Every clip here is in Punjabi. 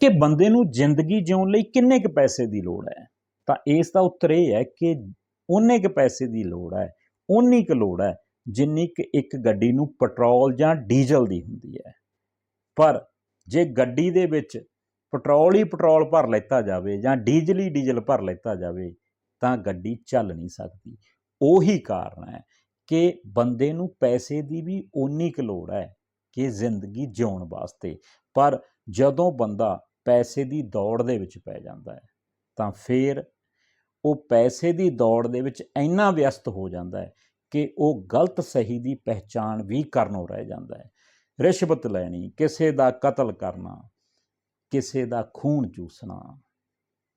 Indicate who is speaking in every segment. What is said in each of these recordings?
Speaker 1: ਕਿ ਬੰਦੇ ਨੂੰ ਜ਼ਿੰਦਗੀ ਜਿਉਣ ਲਈ ਕਿੰਨੇ ਕੁ ਪੈਸੇ ਦੀ ਲੋੜ ਹੈ? ਤਾਂ ਇਸ ਦਾ ਉੱਤਰ ਇਹ ਹੈ ਕਿ ਉਹਨੇ ਕੁ ਪੈਸੇ ਦੀ ਲੋੜ ਹੈ ਉਨੀ ਕੁ ਲੋੜ ਹੈ ਜਿੰਨੀ ਕਿ ਇੱਕ ਗੱਡੀ ਨੂੰ ਪੈਟਰੋਲ ਜਾਂ ਡੀਜ਼ਲ ਦੀ ਹੁੰਦੀ ਹੈ। ਪਰ ਜੇ ਗੱਡੀ ਦੇ ਵਿੱਚ ਪੈਟਰੋਲ ਹੀ ਪੈਟਰੋਲ ਭਰ ਲੈਤਾ ਜਾਵੇ ਜਾਂ ਡੀਜ਼ਲ ਹੀ ਡੀਜ਼ਲ ਭਰ ਲੈਤਾ ਜਾਵੇ, ਤਾਂ ਗੱਡੀ ਚੱਲ ਨਹੀਂ ਸਕਦੀ। ਉਹੀ ਕਾਰਨ ਹੈ ਕਿ ਬੰਦੇ ਨੂੰ ਪੈਸੇ ਦੀ ਵੀ ਓਨੀ ਕੁ ਲੋੜ ਹੈ ਕਿ ਜ਼ਿੰਦਗੀ ਜਿਉਣ ਵਾਸਤੇ। ਪਰ ਜਦੋਂ ਬੰਦਾ ਪੈਸੇ ਦੀ ਦੌੜ ਦੇ ਵਿੱਚ ਪੈ ਜਾਂਦਾ ਹੈ, ਤਾਂ ਫਿਰ ਉਹ ਪੈਸੇ ਦੀ ਦੌੜ ਦੇ ਵਿੱਚ ਇੰਨਾ ਵਿਅਸਤ ਹੋ ਜਾਂਦਾ ਹੈ ਕਿ ਉਹ ਗਲਤ ਸਹੀ ਦੀ ਪਹਿਚਾਣ ਵੀ ਕਰਨੋਂ ਰਹਿ ਜਾਂਦਾ ਹੈ। ਰਿਸ਼ਵਤ ਲੈਣੀ, ਕਿਸੇ ਦਾ ਕਤਲ ਕਰਨਾ, ਕਿਸੇ ਦਾ ਖੂਨ ਚੂਸਣਾ,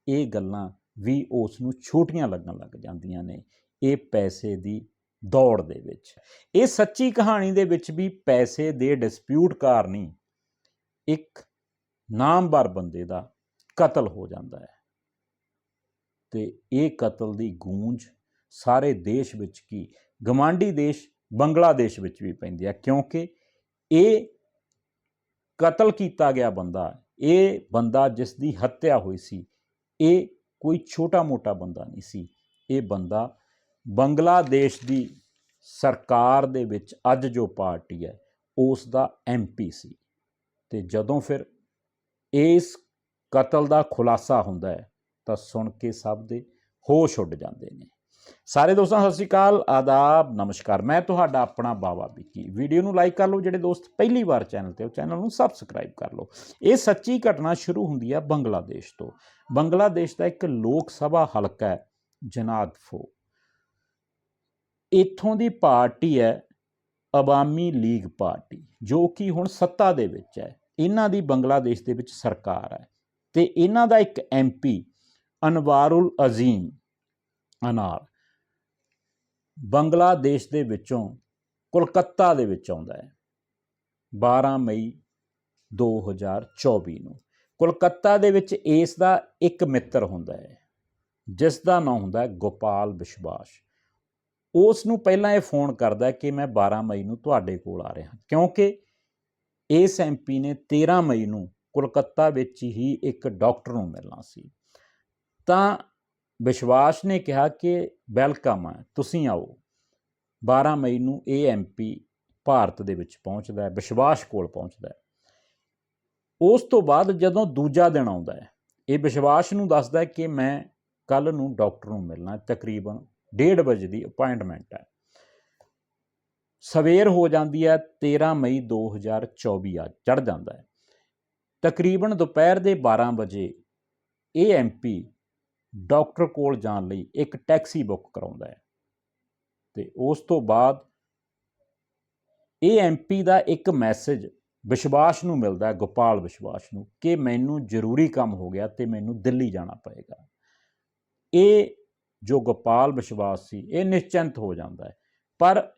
Speaker 1: ਇਹ ਗੱਲਾਂ ਵੀ ਉਸ ਨੂੰ ਛੋਟੀਆਂ ਲੱਗਣ ਲੱਗ ਜਾਂਦੀਆਂ ਨੇ, ਇਹ ਪੈਸੇ ਦੀ ਦੌੜ ਦੇ ਵਿੱਚ। ਇਹ ਸੱਚੀ ਕਹਾਣੀ ਦੇ ਵਿੱਚ ਵੀ ਪੈਸੇ ਦੇ ਡਿਸਪਿਊਟ ਕਾਰਨ ਹੀ ਇੱਕ ਨਾਮਵਰ ਬੰਦੇ ਦਾ ਕਤਲ ਹੋ ਜਾਂਦਾ ਹੈ। ਤੇ ਇਹ ਕਤਲ ਦੀ ਗੂੰਜ ਸਾਰੇ ਦੇਸ਼ ਵਿੱਚ ਕੀ? ਗਵਾਂਢੀ ਦੇਸ਼, ਬੰਗਲਾਦੇਸ਼ ਵਿੱਚ ਵੀ ਪੈਂਦੀ ਹੈ, ਕਿਉਂਕਿ ਇਹ ਕਤਲ ਕੀਤਾ ਗਿਆ ਬੰਦਾ, ਇਹ ਬੰਦਾ ਜਿਸ ਦੀ ਹੱਤਿਆ ਹੋਈ ਸੀ, ਇਹ ਕੋਈ ਛੋਟਾ-ਮੋਟਾ ਬੰਦਾ ਨਹੀਂ ਸੀ। ਇਹ ਬੰਦਾ ਬੰਗਲਾਦੇਸ਼ ਦੀ ਸਰਕਾਰ ਦੇ ਵਿੱਚ ਅੱਜ ਜੋ ਪਾਰਟੀ ਹੈ, ਉਸ ਦਾ ਐਮਪੀ ਸੀ। ਤੇ ਜਦੋਂ ਫਿਰ ਇਸ ਕਤਲ ਦਾ ਖੁਲਾਸਾ ਹੁੰਦਾ ਹੈ, ਤਾਂ ਸੁਣ ਕੇ ਸਭ ਦੇ ਹੋਸ਼ ਉੱਡ ਜਾਂਦੇ ਨੇ। ਸਾਰੇ ਦੋਸਤਾਂ, ਸਤਿ ਸ਼੍ਰੀ ਅਕਾਲ, ਆਦਾਬ, ਨਮਸਕਾਰ। ਮੈਂ ਤੁਹਾਡਾ ਆਪਣਾ ਬਾਵਾ ਵਿੱਕੀ। ਵੀਡੀਓ ਨੂੰ ਲਾਈਕ ਕਰ ਲਓ, ਜਿਹੜੇ ਦੋਸਤ ਪਹਿਲੀ ਵਾਰ ਚੈਨਲ ਤੇ ਉਹ ਚੈਨਲ ਨੂੰ ਸਬਸਕ੍ਰਾਈਬ ਕਰ ਲਓ। ਇਹ ਸੱਚੀ ਘਟਨਾ ਸ਼ੁਰੂ ਹੁੰਦੀ ਹੈ ਬੰਗਲਾਦੇਸ਼ ਤੋਂ। ਬੰਗਲਾਦੇਸ਼ ਦਾ ਇੱਕ ਲੋਕ ਸਭਾ ਹਲਕਾ ਹੈ ਜਨਾਦਫੋ ਇੱਥੋਂ ਦੀ ਪਾਰਟੀ ਹੈ, ਅਵਾਮੀ ਲੀਗ ਪਾਰਟੀ, ਜੋ ਕਿ ਹੁਣ ਸੱਤਾ ਦੇ ਵਿੱਚ ਹੈ। ਇਹਨਾਂ ਦੀ ਬੰਗਲਾਦੇਸ਼ ਦੇ ਵਿੱਚ ਸਰਕਾਰ ਹੈ ਤੇ ਇਹਨਾਂ ਦਾ ਇੱਕ ਐਮਪੀ ਅਨਵਾਰੁਲ ਅਜ਼ੀਮ ਅਨਾਰ ਬੰਗਲਾਦੇਸ਼ ਦੇ ਵਿੱਚੋਂ ਕੋਲਕਾਤਾ ਦੇ ਵਿੱਚ ਆਉਂਦਾ ਹੈ 12 ਮਈ 2024 ਨੂੰ। ਕੋਲਕਾਤਾ ਦੇ ਵਿੱਚ ਇਸ ਦਾ ਇੱਕ ਮਿੱਤਰ ਹੁੰਦਾ ਹੈ, ਜਿਸ ਦਾ ਨਾਮ ਹੁੰਦਾ ਹੈ ਗੋਪਾਲ ਵਿਸ਼ਵਾਸ ਉਸ ਨੂੰ ਪਹਿਲਾਂ ਇਹ ਫੋਨ ਕਰਦਾ ਕਿ ਮੈਂ 12 ਮਈ ਨੂੰ ਤੁਹਾਡੇ ਕੋਲ ਆ ਰਿਹਾ, ਕਿਉਂਕਿ ਇਸ ਐਮਪੀ ਨੇ 13 ਮਈ ਨੂੰ ਕੋਲਕਾਤਾ ਵਿੱਚ ਹੀ ਇੱਕ ਡਾਕਟਰ ਨੂੰ ਮਿਲਣਾ ਸੀ। ਤਾਂ ਵਿਸ਼ਵਾਸ ਨੇ ਕਿਹਾ ਕਿ ਵੈਲਕਮ ਹੈ, ਤੁਸੀਂ ਆਓ। 12 ਮਈ ਨੂੰ ਇਹ ਐਮਪੀ ਭਾਰਤ ਦੇ ਵਿੱਚ ਪਹੁੰਚਦਾ ਹੈ, ਵਿਸ਼ਵਾਸ ਕੋਲ ਪਹੁੰਚਦਾ ਹੈ। ਉਸ ਤੋਂ ਬਾਅਦ ਜਦੋਂ ਦੂਜਾ ਦਿਨ ਆਉਂਦਾ ਹੈ, ਇਹ ਵਿਸ਼ਵਾਸ ਨੂੰ ਦੱਸਦਾ ਹੈ ਕਿ ਮੈਂ ਕੱਲ ਨੂੰ ਡਾਕਟਰ ਨੂੰ ਮਿਲਣਾ ਤਕਰੀਬਨ 1:30 ਵਜੇ ਦੀ ਅਪਾਇੰਟਮੈਂਟ ਹੈ। ਸਵੇਰ ਹੋ ਜਾਂਦੀ ਹੈ 13 ਮਈ 2024 ਆ ਚੜ ਜਾਂਦਾ ਹੈ। ਤਕਰੀਬਨ ਦੁਪਹਿਰ ਦੇ 12 ਵਜੇ ਇਹ ਐਮਪੀ ਡਾਕਟਰ ਕੋਲ ਜਾਣ ਲਈ ਇੱਕ ਟੈਕਸੀ ਬੁੱਕ ਕਰਾਉਂਦਾ ਹੈ। ਤੇ ਉਸ ਤੋਂ ਬਾਅਦ ਇਹ ਐਮਪੀ ਦਾ ਇੱਕ ਮੈਸੇਜ ਵਿਸ਼ਵਾਸ ਨੂੰ ਮਿਲਦਾ ਹੈ, ਗੋਪਾਲ ਵਿਸ਼ਵਾਸ ਨੂੰ, ਕਿ ਮੈਨੂੰ ਜ਼ਰੂਰੀ ਕੰਮ ਹੋ ਗਿਆ ਤੇ ਮੈਨੂੰ ਦਿੱਲੀ ਜਾਣਾ ਪਏਗਾ। ਇਹ ਜੋ ਗੋਪਾਲ ਵਿਸ਼ਵਾਸ ਸੀ, ਇਹ ਨਿਸ਼ਚਿੰਤ ਹੋ ਜਾਂਦਾ ਹੈ। ਪਰ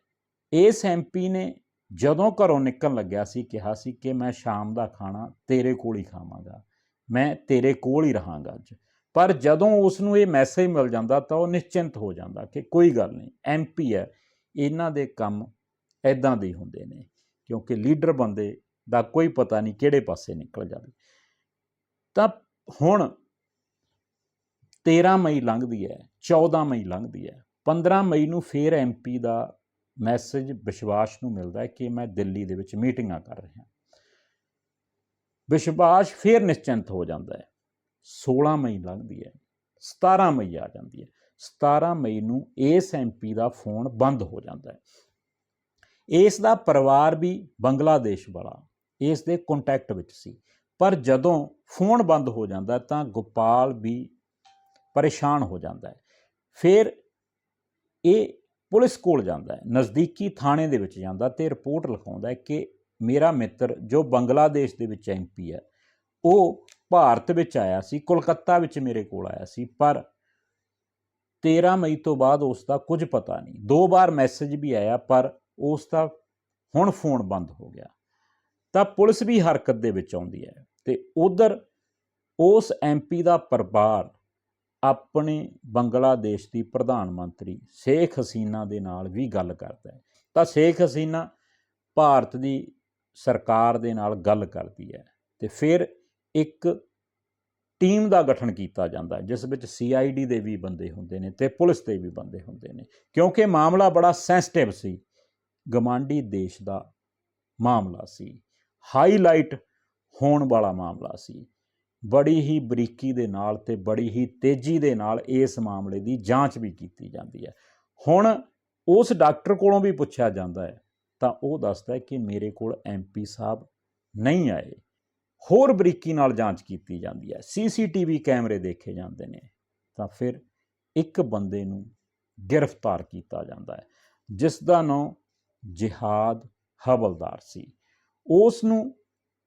Speaker 1: ਇਸ ਐਮਪੀ ਨੇ ਜਦੋਂ ਘਰੋਂ ਨਿਕਲਣ ਲੱਗਿਆ ਸੀ, ਕਿਹਾ ਸੀ ਕਿ ਮੈਂ ਸ਼ਾਮ ਦਾ ਖਾਣਾ ਤੇਰੇ ਕੋਲ ਹੀ ਖਾਵਾਂਗਾ। ਮੈਂ ਤੇਰੇ ਕੋਲ ਹੀ ਰਹਾਂਗਾ ਅੱਜ। ਪਰ ਜਦੋਂ ਉਸ ਨੂੰ ਇਹ ਮੈਸੇਜ ਮਿਲ ਜਾਂਦਾ ਤਾਂ ਉਹ ਨਿਸ਼ਚਿੰਤ ਹੋ ਜਾਂਦਾ ਕਿ ਕੋਈ ਗੱਲ ਨਹੀਂ ਐਮਪੀ ਹੈ। ਇਹਨਾਂ ਦੇ ਕੰਮ ਐਦਾਂ ਦੇ ਹੁੰਦੇ ਨੇ, ਕਿਉਂਕਿ ਲੀਡਰ ਬੰਦੇ ਦਾ ਕੋਈ ਪਤਾ ਨਹੀਂ ਕਿਹੜੇ ਪਾਸੇ ਨਿਕਲ ਜਾਵੇ। ਤਾਂ ਹੁਣ 13 ਮਈ ਲੰਘਦੀ ਹੈ 14 ਮਈ ਲੰਘਦੀ ਹੈ 15 ਮਈ ਨੂੰ ਫੇਰ ਐਮਪੀ ਦਾ ਮੈਸੇਜ ਵਿਸ਼ਵਾਸ ਨੂੰ ਮਿਲਦਾ ਹੈ ਕਿ ਮੈਂ ਦਿੱਲੀ ਦੇ ਵਿੱਚ ਮੀਟਿੰਗਾਂ ਕਰ ਰਿਹਾ ਵਿਸ਼ਵਾਸ ਫੇਰ ਨਿਸ਼ਚਿੰਤ ਹੋ ਜਾਂਦਾ ਹੈ। 16 ਮਈ ਲੰਘਦੀ ਹੈ 17 ਮਈ ਆ ਜਾਂਦੀ ਹੈ। 17 ਮਈ ਨੂੰ ਇਸ ਐਮਪੀ ਦਾ ਫੋਨ ਬੰਦ ਹੋ ਜਾਂਦਾ ਹੈ। ਇਸ ਦਾ ਪਰਿਵਾਰ ਵੀ ਬੰਗਲਾਦੇਸ਼ ਵਾਲਾ, ਇਸ ਦੇ ਕੰਟੈਕਟ ਵਿੱਚ ਸੀ। ਪਰ ਜਦੋਂ ਫੋਨ ਬੰਦ ਹੋ ਜਾਂਦਾ ਤਾਂ ਗੋਪਾਲ ਵੀ ਪਰੇਸ਼ਾਨ ਹੋ ਜਾਂਦਾ ਹੈ। ਫਿਰ ਇਹ ਪੁਲਿਸ ਕੋਲ ਜਾਂਦਾ ਹੈ, ਨਜ਼ਦੀਕੀ ਥਾਣੇ ਦੇ ਵਿੱਚ ਜਾਂਦਾ ਤੇ ਰਿਪੋਰਟ ਲਿਖਾਉਂਦਾ ਹੈ ਕਿ ਮੇਰਾ ਮਿੱਤਰ ਜੋ ਬੰਗਲਾਦੇਸ਼ ਦੇ ਵਿੱਚ ਐਮਪੀ ਹੈ, ਉਹ ਭਾਰਤ ਵਿੱਚ ਆਇਆ ਸੀ, ਕੋਲਕਾਤਾ ਵਿੱਚ ਮੇਰੇ ਕੋਲ ਆਇਆ ਸੀ, ਪਰ 13 ਮਈ ਤੋਂ ਬਾਅਦ ਉਸ ਦਾ ਕੁਝ ਪਤਾ ਨਹੀਂ। ਦੋ ਵਾਰ ਮੈਸੇਜ ਵੀ ਆਇਆ, ਪਰ ਉਸ ਦਾ ਹੁਣ ਫੋਨ ਬੰਦ ਹੋ ਗਿਆ। ਤਾਂ ਪੁਲਿਸ ਵੀ ਹਰਕਤ ਦੇ ਵਿੱਚ ਆਉਂਦੀ ਹੈ ਤੇ ਉਧਰ ਉਸ ਐਮਪੀ ਦਾ ਪਰਿਵਾਰ ਆਪਣੇ ਬੰਗਲਾਦੇਸ਼ ਦੀ ਪ੍ਰਧਾਨ ਮੰਤਰੀ ਸ਼ੇਖ ਹਸੀਨਾ ਦੇ ਨਾਲ ਵੀ ਗੱਲ ਕਰਦਾ ਹੈ। ਤਾਂ ਸ਼ੇਖ ਹਸੀਨਾ ਭਾਰਤ ਦੀ ਸਰਕਾਰ ਦੇ ਨਾਲ ਗੱਲ ਕਰਦੀ ਹੈ ਤੇ ਫਿਰ ਇੱਕ ਟੀਮ ਦਾ ਗਠਨ ਕੀਤਾ ਜਾਂਦਾ ਜਿਸ ਵਿੱਚ ਸੀਆਈਡੀ ਦੇ ਵੀ ਬੰਦੇ ਹੁੰਦੇ ਨੇ ਤੇ ਪੁਲਿਸ ਦੇ ਵੀ ਬੰਦੇ ਹੁੰਦੇ ਨੇ। ਕਿਉਂਕਿ ਮਾਮਲਾ ਬੜਾ ਸੈਂਸਿਟਿਵ ਸੀ, ਗਮਾਂਡੀ ਦੇਸ਼ ਦਾ ਮਾਮਲਾ ਸੀ, ਹਾਈਲਾਈਟ ਹੋਣ ਵਾਲਾ ਮਾਮਲਾ ਸੀ। ਬੜੀ ਹੀ ਬਰੀਕੀ ਦੇ ਨਾਲ ਤੇ ਬੜੀ ਹੀ ਤੇਜ਼ੀ ਦੇ ਨਾਲ ਇਸ ਮਾਮਲੇ ਦੀ ਜਾਂਚ ਵੀ ਕੀਤੀ ਜਾਂਦੀ ਹੈ। ਹੁਣ ਉਸ ਡਾਕਟਰ ਕੋਲੋਂ ਵੀ ਪੁੱਛਿਆ ਜਾਂਦਾ ਹੈ, ਤਾਂ ਉਹ ਦੱਸਦਾ ਹੈ ਕਿ ਮੇਰੇ ਕੋਲ ਐਮਪੀ ਸਾਹਿਬ ਨਹੀਂ ਆਏ। ਹੋਰ ਬਰੀਕੀ ਨਾਲ ਜਾਂਚ ਕੀਤੀ ਜਾਂਦੀ ਹੈ। ਸੀਸੀਟੀਵੀ ਕੈਮਰੇ ਦੇਖੇ ਜਾਂਦੇ ਨੇ, ਤਾਂ ਫਿਰ ਇੱਕ ਬੰਦੇ ਨੂੰ ਗ੍ਰਿਫਤਾਰ ਕੀਤਾ ਜਾਂਦਾ ਹੈ, ਜਿਸ ਦਾ ਨਾਮ ਜਿਹਾਦ ਹਵਲਦਾਰ ਸੀ। ਉਸ ਨੂੰ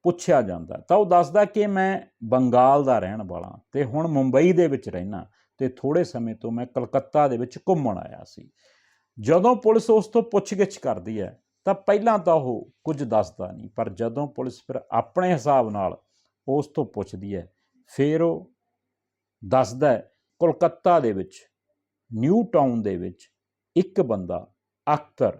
Speaker 1: ਪੁੱਛਿਆ ਜਾਂਦਾ। ਤਾਂ ਉਹ ਦੱਸਦਾ ਕਿ ਮੈਂ ਬੰਗਾਲ ਦਾ ਰਹਿਣ ਵਾਲਾ ਤੇ ਹੁਣ ਮੁੰਬਈ ਦੇ ਵਿੱਚ ਰਹਿਣਾ ਤੇ ਥੋੜੇ ਸਮੇਂ ਤੋਂ ਮੈਂ ਕਲਕੱਤਾ ਦੇ ਵਿੱਚ ਘੁੰਮਣ ਆਇਆ ਸੀ। ਜਦੋਂ ਪੁਲਿਸ ਉਸ ਤੋਂ ਪੁੱਛਗਿੱਛ ਕਰਦੀ ਹੈ, ਤਾਂ ਪਹਿਲਾਂ ਤਾਂ ਉਹ ਕੁਝ ਦੱਸਦਾ ਨਹੀਂ, ਪਰ ਜਦੋਂ ਪੁਲਿਸ ਫਿਰ ਆਪਣੇ ਹਿਸਾਬ ਨਾਲ ਉਸ ਤੋਂ ਪੁੱਛਦੀ ਹੈ, ਫਿਰ ਉਹ ਦੱਸਦਾ ਹੈ, ਕੋਲਕਾਤਾ ਦੇ ਵਿੱਚ, ਨਿਊ ਟਾਊਨ ਦੇ ਵਿੱਚ ਇੱਕ ਬੰਦਾ ਅਖਤਰ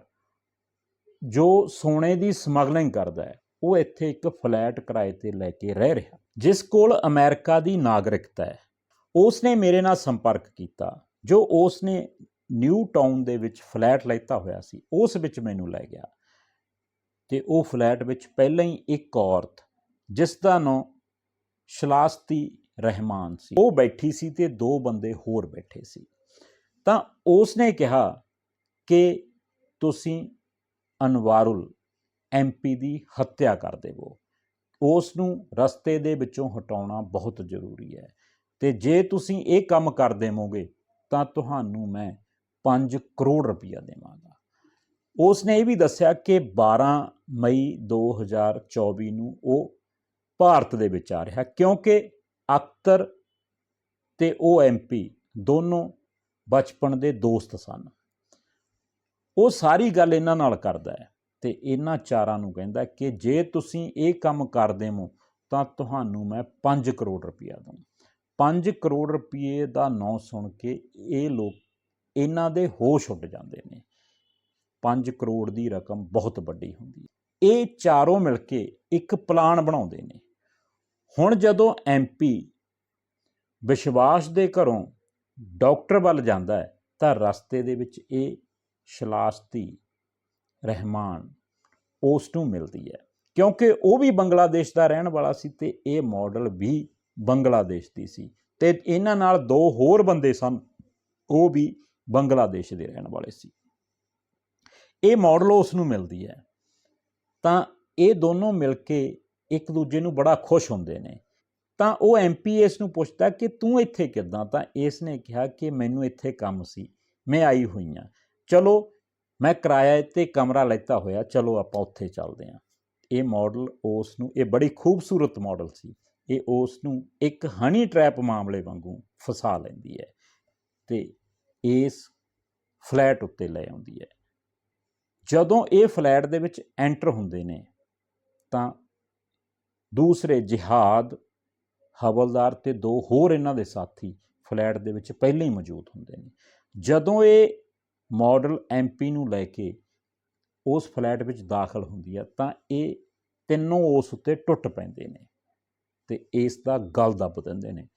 Speaker 1: ਜੋ ਸੋਨੇ ਦੀ ਸਮਗਲਿੰਗ ਕਰਦਾ ਹੈ। ਉਹ ਇੱਥੇ ਇੱਕ ਫਲੈਟ ਕਿਰਾਏ ਤੇ ਲੈ ਕੇ ਰਹਿ ਰਿਹਾ, ਜਿਸ ਕੋਲ ਅਮਰੀਕਾ ਦੀ ਨਾਗਰਿਕਤਾ ਹੈ। ਉਸ ਨੇ ਮੇਰੇ ਨਾਲ ਸੰਪਰਕ ਕੀਤਾ, ਜੋ ਉਸ ਨੇ ਨਿਊ ਟਾਊਨ ਦੇ ਵਿੱਚ ਫਲੈਟ ਲੈਤਾ ਹੋਇਆ ਸੀ। ਉਸ ਵਿੱਚ ਮੈਨੂੰ ਲੈ ਗਿਆ ਤੇ ਉਹ ਫਲੈਟ ਵਿੱਚ ਪਹਿਲਾਂ ਹੀ ਇੱਕ ਔਰਤ, ਜਿਸ ਦਾ ਨਾਮ ਸ਼ਲਾਸਤੀ ਰਹਿਮਾਨ ਸੀ। ਉਹ ਬੈਠੀ ਸੀ ਤੇ ਦੋ ਬੰਦੇ ਹੋਰ ਬੈਠੇ ਸੀ। ਤਾਂ ਉਸ ਨੇ ਕਿਹਾ ਕਿ ਤੁਸੀਂ ਅਨਵਾਰੁਲ ਐਮਪੀ ਦੀ ਹੱਤਿਆ ਕਰ ਦੇਵੋ। ਉਸ ਨੂੰ ਰਸਤੇ ਦੇ ਵਿੱਚੋਂ ਹਟਾਉਣਾ ਬਹੁਤ ਜ਼ਰੂਰੀ ਹੈ। ਤੇ ਜੇ ਤੁਸੀਂ ਇਹ ਕੰਮ ਕਰ ਦੇਵੋਗੇ, ਤਾਂ ਤੁਹਾਨੂੰ ਮੈਂ 5 ਕਰੋੜ ਰੁਪਇਆ ਦੇਵਾਂਗਾ। ਉਸ ਨੇ ਇਹ ਵੀ ਦੱਸਿਆ ਕਿ 12 ਮਈ 2024 ਨੂੰ ਉਹ ਭਾਰਤ ਦੇ ਵਿੱਚ ਆ ਰਿਹਾ, ਕਿਉਂਕਿ ਅਖਤਰ ਤੇ ਉਹ ਐਮਪੀ ਦੋਨੋਂ ਬਚਪਨ ਦੇ ਦੋਸਤ ਸਨ। ਉਹ ਸਾਰੀ ਗੱਲ ਇਹਨਾਂ ਨਾਲ ਕਰਦਾ ਹੈ। ਤੇ ਇਹਨਾਂ ਚਾਰਾਂ ਨੂੰ ਕਹਿੰਦਾ ਕਿ ਜੇ ਤੁਸੀਂ ਇਹ ਕੰਮ ਕਰ ਦੇਵੋ ਤਾਂ ਤੁਹਾਨੂੰ ਮੈਂ 5 ਕਰੋੜ ਰੁਪਇਆ ਦਊਂ 5 ਕਰੋੜ ਰੁਪਏ ਦਾ ਨਾਂ ਸੁਣ ਕੇ ਇਹ ਲੋਕ ਇਹਨਾਂ ਦੇ ਹੋਸ਼ ਉੱਡ ਜਾਂਦੇ ਨੇ। 5 ਕਰੋੜ ਦੀ ਰਕਮ ਬਹੁਤ ਵੱਡੀ ਹੁੰਦੀ ਹੈ। ਇਹ ਚਾਰੋਂ ਮਿਲ ਕੇ ਇੱਕ ਪਲਾਨ ਬਣਾਉਂਦੇ ਨੇ। ਹੁਣ ਜਦੋਂ ਐਮਪੀ ਵਿਸ਼ਵਾਸ ਦੇ ਘਰੋਂ ਡਾਕਟਰ ਵੱਲ ਜਾਂਦਾ ਹੈ, ਤਾਂ ਰਸਤੇ ਦੇ ਵਿੱਚ ਇਹ ਸ਼ਲਾਸਤੀ ਰਹਿਮਾਨ, ਉਸ ਨੂੰ ਮਿਲਦੀ ਹੈ। ਕਿਉਂਕਿ ਉਹ ਵੀ ਬੰਗਲਾਦੇਸ਼ ਦਾ ਰਹਿਣ ਵਾਲਾ ਸੀ ਤੇ ਇਹ ਮਾਡਲ ਵੀ ਬੰਗਲਾਦੇਸ਼ ਦੀ ਸੀ। ਤੇ ਇਹਨਾਂ ਨਾਲ ਦੋ ਹੋਰ ਬੰਦੇ ਸਨ, ਉਹ ਵੀ ਬੰਗਲਾਦੇਸ਼ ਦੇ ਰਹਿਣ ਵਾਲੇ ਸੀ। ਇਹ ਮਾਡਲ ਉਸ ਨੂੰ ਮਿਲਦੀ ਹੈ। ਤਾਂ ਇਹ ਦੋਨੋਂ ਮਿਲ ਕੇ ਇੱਕ ਦੂਜੇ ਨੂੰ ਬੜਾ ਖੁਸ਼ ਹੁੰਦੇ ਨੇ। ਤਾਂ ਉਹ ਐਮਪੀਐਸ ਨੂੰ ਪੁੱਛਦਾ ਕਿ ਤੂੰ ਇੱਥੇ ਕਿੱਦਾਂ? ਤਾਂ ਇਸ ਨੇ ਕਿਹਾ ਕਿ ਮੈਨੂੰ ਇੱਥੇ ਕੰਮ ਸੀ, ਮੈਂ ਆਈ ਹੋਈ ਹਾਂ। ਚਲੋ ਮੈਂ ਕਿਰਾਏ ਤੇ ਕਮਰਾ ਲੈਤਾ ਹੋਇਆ, ਚਲੋ ਆਪਾਂ ਉੱਥੇ ਚੱਲਦੇ ਹਾਂ। ਇਹ ਮਾਡਲ ਉਸ ਨੂੰ ਇਹ ਬੜੀ ਖੂਬਸੂਰਤ ਮਾਡਲ ਸੀ। ਇਹ ਉਸ ਨੂੰ ਇੱਕ ਹਨੀ ਟ੍ਰੈਪ ਮਾਮਲੇ ਵਾਂਗੂ ਫਸਾ ਲੈਂਦੀ ਹੈ ਤੇ ਇਸ ਫਲੈਟ ਉੱਤੇ ਲੈ ਆਉਂਦੀ ਹੈ। ਜਦੋਂ ਇਹ ਫਲੈਟ ਦੇ ਵਿੱਚ ਐਂਟਰ ਹੁੰਦੇ ਨੇ, ਤਾਂ ਦੂਸਰੇ ਜਿਹਾਦ, ਹਵਲਦਾਰ ਤੇ ਦੋ ਹੋਰ ਇਹਨਾਂ ਦੇ ਸਾਥੀ ਫਲੈਟ ਦੇ ਵਿੱਚ ਪਹਿਲਾਂ ਹੀ ਮੌਜੂਦ ਹੁੰਦੇ ਨੇ। ਜਦੋਂ ਇਹ ਮਾਡਲ ਐਮਪੀ ਨੂੰ ਲੈ ਕੇ ਉਸ ਫਲੈਟ ਵਿੱਚ ਦਾਖਲ ਹੁੰਦੀ ਹੈ ਤਾਂ ਇਹ ਤਿੰਨੋਂ ਉਸ ਉੱਤੇ ਟੁੱਟ ਪੈਂਦੇ ਨੇ ਤੇ ਇਸ ਦਾ ਗਲ ਦੱਬ ਦਿੰਦੇ ਨੇ।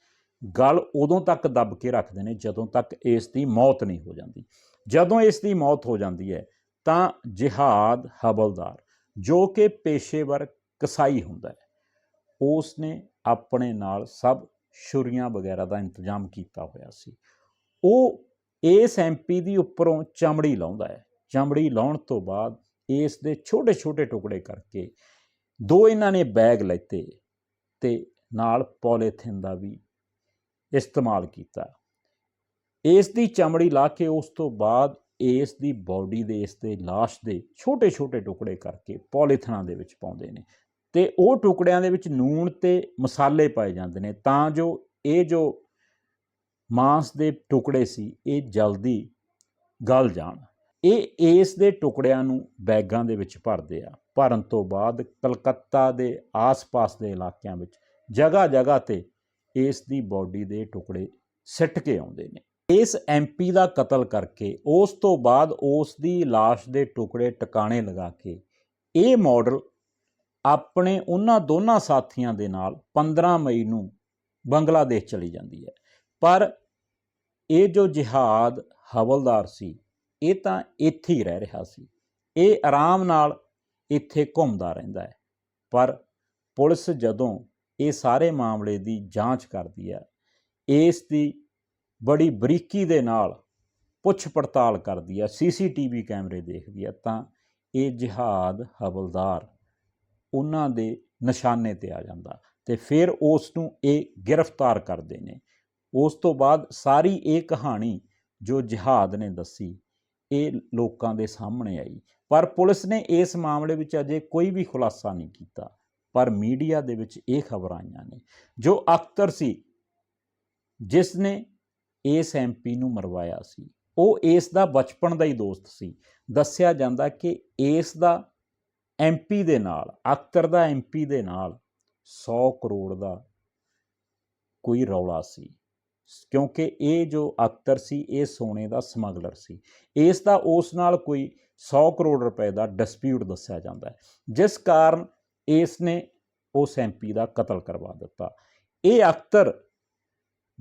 Speaker 1: ਗਲ ਉਦੋਂ ਤੱਕ ਦੱਬ ਕੇ ਰੱਖਦੇ ਨੇ ਜਦੋਂ ਤੱਕ ਇਸ ਦੀ ਮੌਤ ਨਹੀਂ ਹੋ ਜਾਂਦੀ। ਜਦੋਂ ਇਸ ਦੀ ਮੌਤ ਹੋ ਜਾਂਦੀ ਹੈ, ਤਾਂ ਜਿਹਾਦ ਹਵਲਦਾਰ, ਜੋ ਕਿ ਪੇਸ਼ੇਵਰ ਕਸਾਈ ਹੁੰਦਾ ਹੈ ਉਸ ਨੇ ਆਪਣੇ ਨਾਲ ਸਭ ਛੁਰੀਆਂ ਵਗੈਰਾ ਦਾ ਇੰਤਜ਼ਾਮ ਕੀਤਾ ਹੋਇਆ ਸੀ। ਉਹ ਇਸ ਐਮਪੀ ਦੀ ਉੱਪਰੋਂ ਚਮੜੀ ਲਾਉਂਦਾ ਹੈ। ਚਮੜੀ ਲਾਉਣ ਤੋਂ ਬਾਅਦ ਇਸ ਦੇ ਛੋਟੇ ਛੋਟੇ ਟੁਕੜੇ ਕਰਕੇ ਦੋ ਇਹਨਾਂ ਨੇ ਬੈਗ ਲੈਤੇ ਤੇ ਨਾਲ ਪੋਲੀਥਿਨ ਦਾ ਵੀ ਇਸਤੇਮਾਲ ਕੀਤਾ। ਇਸ ਦੀ ਚਮੜੀ ਲਾ ਕੇ ਉਸ ਤੋਂ ਬਾਅਦ ਇਸ ਦੀ ਬਾਡੀ ਦੇ, ਇਸ ਦੇ ਲਾਸ਼ ਦੇ ਛੋਟੇ ਛੋਟੇ ਟੁਕੜੇ ਕਰਕੇ ਪੋਲੀਥਨਾਂ ਦੇ ਵਿੱਚ ਪਾਉਂਦੇ ਨੇ ਤੇ ਉਹ ਟੁਕੜਿਆਂ ਦੇ ਵਿੱਚ ਨੂਣ ਤੇ ਮਸਾਲੇ ਪਾਏ ਜਾਂਦੇ ਨੇ ਤਾਂ ਜੋ ਇਹ ਜੋ ਮਾਂਸ ਦੇ ਟੁਕੜੇ ਸੀ, ਇਹ ਜਲਦੀ ਗਲ ਜਾਣ। ਇਹ ਇਸ ਦੇ ਟੁਕੜਿਆਂ ਨੂੰ ਬੈਗਾਂ ਦੇ ਵਿੱਚ ਭਰਦੇ ਆ। ਭਰਨ ਤੋਂ ਬਾਅਦ ਕਲਕੱਤਾ ਦੇ ਆਸ-ਪਾਸ ਦੇ ਇਲਾਕਿਆਂ ਵਿੱਚ ਜਗ੍ਹਾ ਜਗ੍ਹਾ ਤੇ ਇਸ ਦੀ ਬਾਡੀ ਦੇ ਟੁਕੜੇ ਸਿੱਟ ਕੇ ਆਉਂਦੇ ਨੇ। ਇਸ ਐਮਪੀ ਦਾ ਕਤਲ ਕਰਕੇ ਉਸ ਤੋਂ ਬਾਅਦ ਉਸ ਦੀ লাশ ਦੇ ਟੁਕੜੇ ਟਿਕਾਣੇ ਲਗਾ ਕੇ ਇਹ ਮਾਡਲ ਆਪਣੇ ਉਹਨਾਂ ਦੋਨਾਂ ਸਾਥੀਆਂ ਦੇ ਨਾਲ 15 ਮਈ ਨੂੰ ਬੰਗਲਾਦੇਸ਼ ਚਲੀ ਜਾਂਦੀ ਹੈ। ਪਰ ਇਹ ਜੋ ਜਿਹਾਦ ਹਵਲਦਾਰ ਸੀ, ਇਹ ਤਾਂ ਇੱਥੇ ਹੀ ਰਹਿ ਰਿਹਾ ਸੀ। ਇਹ ਆਰਾਮ ਨਾਲ ਇੱਥੇ ਘੁੰਮਦਾ ਰਹਿੰਦਾ ਹੈ। ਪਰ ਪੁਲਿਸ ਜਦੋਂ ਇਹ ਸਾਰੇ ਮਾਮਲੇ ਦੀ ਜਾਂਚ ਕਰਦੀ ਹੈ, ਇਸ ਦੀ ਬੜੀ ਬਰੀਕੀ ਦੇ ਨਾਲ ਪੁੱਛ ਪੜਤਾਲ ਕਰਦੀ ਹੈ, ਸੀਸੀਟੀਵੀ ਕੈਮਰੇ ਦੇਖਦੀ ਹੈ, ਤਾਂ ਇਹ ਜਿਹਾਦ ਹਵਲਦਾਰ ਉਹਨਾਂ ਦੇ ਨਿਸ਼ਾਨੇ ਤੇ ਆ ਜਾਂਦਾ ਤੇ ਫਿਰ ਉਸ ਨੂੰ ਇਹ ਗ੍ਰਿਫਤਾਰ ਕਰਦੇ ਨੇ। ਉਸ ਤੋਂ ਬਾਅਦ ਸਾਰੀ ਇਹ ਕਹਾਣੀ ਜੋ ਜਿਹਾਦ ਨੇ ਦੱਸੀ, ਇਹ ਲੋਕਾਂ ਦੇ ਸਾਹਮਣੇ ਆਈ। ਪਰ ਪੁਲਿਸ ਨੇ ਇਸ ਮਾਮਲੇ ਵਿੱਚ ਅਜੇ ਕੋਈ ਵੀ ਖੁਲਾਸਾ ਨਹੀਂ ਕੀਤਾ, ਪਰ ਮੀਡੀਆ ਦੇ ਵਿੱਚ ਇਹ ਖਬਰਾਂ ਆਈਆਂ ਨੇ। ਜੋ ਅਖਤਰ ਸੀ, ਜਿਸ ਨੇ ਇਸ ਐਮਪੀ ਨੂੰ ਮਰਵਾਇਆ ਸੀ, ਉਹ ਇਸ ਦਾ ਬਚਪਨ ਦਾ ਹੀ ਦੋਸਤ ਸੀ। ਦੱਸਿਆ ਜਾਂਦਾ ਕਿ ਇਸ ਦਾ ਐਮਪੀ ਦੇ ਨਾਲ, ਅਖਤਰ ਦਾ ਐਮਪੀ ਦੇ ਨਾਲ 100 ਕਰੋੜ ਦਾ ਕੋਈ ਰੌਲਾ ਸੀ। ਕਿਉਂਕਿ ਇਹ ਜੋ ਅਖਤਰ ਸੀ, ਇਹ ਸੋਨੇ ਦਾ ਸਮਗਲਰ ਸੀ। ਇਸ ਦਾ, ਉਸ ਨਾਲ ਕੋਈ 100 ਕਰੋੜ ਰੁਪਏ ਦਾ ਡਿਸਪਿਊਟ ਦੱਸਿਆ ਜਾਂਦਾ ਹੈ, ਜਿਸ ਕਾਰਨ ਇਸ ਨੇ ਉਸ ਐਮਪੀ ਦਾ ਕਤਲ ਕਰਵਾ ਦਿੱਤਾ। ਇਹ ਅਖਤਰ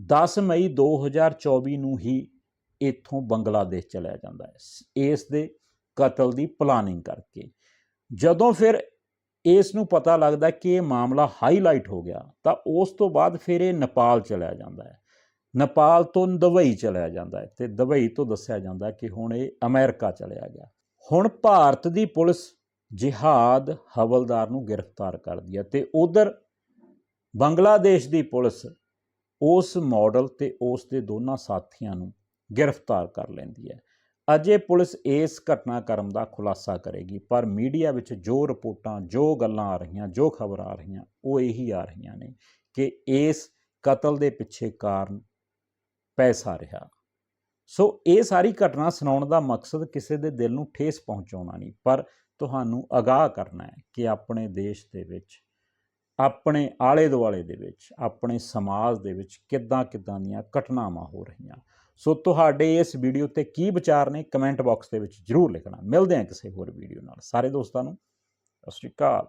Speaker 1: 10 ਮਈ 2024 ਨੂੰ ਹੀ ਇੱਥੋਂ ਬੰਗਲਾਦੇਸ਼ ਚਲਿਆ ਜਾਂਦਾ ਹੈ। ਇਸ ਦੇ ਕਤਲ ਦੀ ਪਲਾਨਿੰਗ ਕਰਕੇ। ਜਦੋਂ ਫਿਰ ਇਸ ਨੂੰ ਪਤਾ ਲੱਗਦਾ ਕਿ ਇਹ ਮਾਮਲਾ ਹਾਈਲਾਈਟ ਹੋ ਗਿਆ, ਤਾਂ ਉਸ ਤੋਂ ਬਾਅਦ ਫਿਰ ਇਹ ਨੇਪਾਲ ਚਲਿਆ ਜਾਂਦਾ ਹੈ। ਨੇਪਾਲ ਤੋਂ ਦੁਬਈ ਚਲਿਆ ਜਾਂਦਾ ਹੈ ਤੇ ਦੁਬਈ ਤੋਂ ਦੱਸਿਆ ਜਾਂਦਾ ਕਿ ਹੁਣ ਇਹ ਅਮਰੀਕਾ ਚਲਿਆ ਗਿਆ। ਹੁਣ ਭਾਰਤ ਦੀ ਪੁਲਿਸ ਜਿਹਾਦ ਹਵਲਦਾਰ ਨੂੰ ਗ੍ਰਿਫਤਾਰ ਕਰਦੀ ਹੈ ਤੇ ਉਧਰ ਬੰਗਲਾਦੇਸ਼ ਦੀ ਪੁਲਿਸ ਉਸ ਮਾਡਲ ਤੇ ਉਸ ਦੇ ਦੋਨਾਂ ਸਾਥੀਆਂ ਨੂੰ ਗ੍ਰਿਫਤਾਰ ਕਰ ਲੈਂਦੀ ਹੈ। ਅਜੇ ਪੁਲਿਸ ਇਸ ਘਟਨਾਕ੍ਰਮ ਦਾ ਖੁਲਾਸਾ ਕਰੇਗੀ, ਪਰ ਮੀਡੀਆ ਵਿੱਚ ਜੋ ਰਿਪੋਰਟਾਂ, ਜੋ ਗੱਲਾਂ ਆ ਰਹੀਆਂ, ਜੋ ਖਬਰਾਂ ਆ ਰਹੀਆਂ, ਉਹ ਇਹੀ ਆ ਰਹੀਆਂ ਨੇ ਕਿ ਇਸ ਕਤਲ ਦੇ ਪਿੱਛੇ ਕਾਰਨ ਪੈਸਾ ਰਿਹਾ। ਸੋ ਇਹ ਸਾਰੀ ਘਟਨਾ ਸੁਣਾਉਣ ਦਾ ਮਕਸਦ ਕਿਸੇ ਦੇ ਦਿਲ ਨੂੰ ਠੇਸ ਪਹੁੰਚਾਉਣਾ ਨਹੀਂ, ਪਰ ਤੁਹਾਨੂੰ ਅਗਾਹ ਕਰਨਾ ਹੈ ਕਿ ਆਪਣੇ ਦੇਸ਼ ਦੇ ਵਿੱਚ, ਆਪਣੇ ਆਲੇ ਦੁਆਲੇ ਦੇ ਵਿੱਚ, ਆਪਣੇ ਸਮਾਜ ਦੇ ਵਿੱਚ ਕਿੱਦਾਂ ਕਿੱਦਾਂ ਦੀਆਂ ਘਟਨਾਵਾਂ ਹੋ ਰਹੀਆਂ। ਸੋ ਤੁਹਾਡੇ ਇਸ ਵੀਡੀਓ ਤੇ ਕੀ ਵਿਚਾਰ ਨੇ, ਕਮੈਂਟ ਬਾਕਸ ਦੇ ਵਿੱਚ ਜਰੂਰ ਲਿਖਣਾ। ਮਿਲਦੇ ਹਾਂ ਕਿਸੇ ਹੋਰ ਵੀਡੀਓ ਨਾਲ। ਸਾਰੇ ਦੋਸਤਾਂ ਨੂੰ, ਸਤਿ ਸ਼੍ਰੀ ਅਕਾਲ।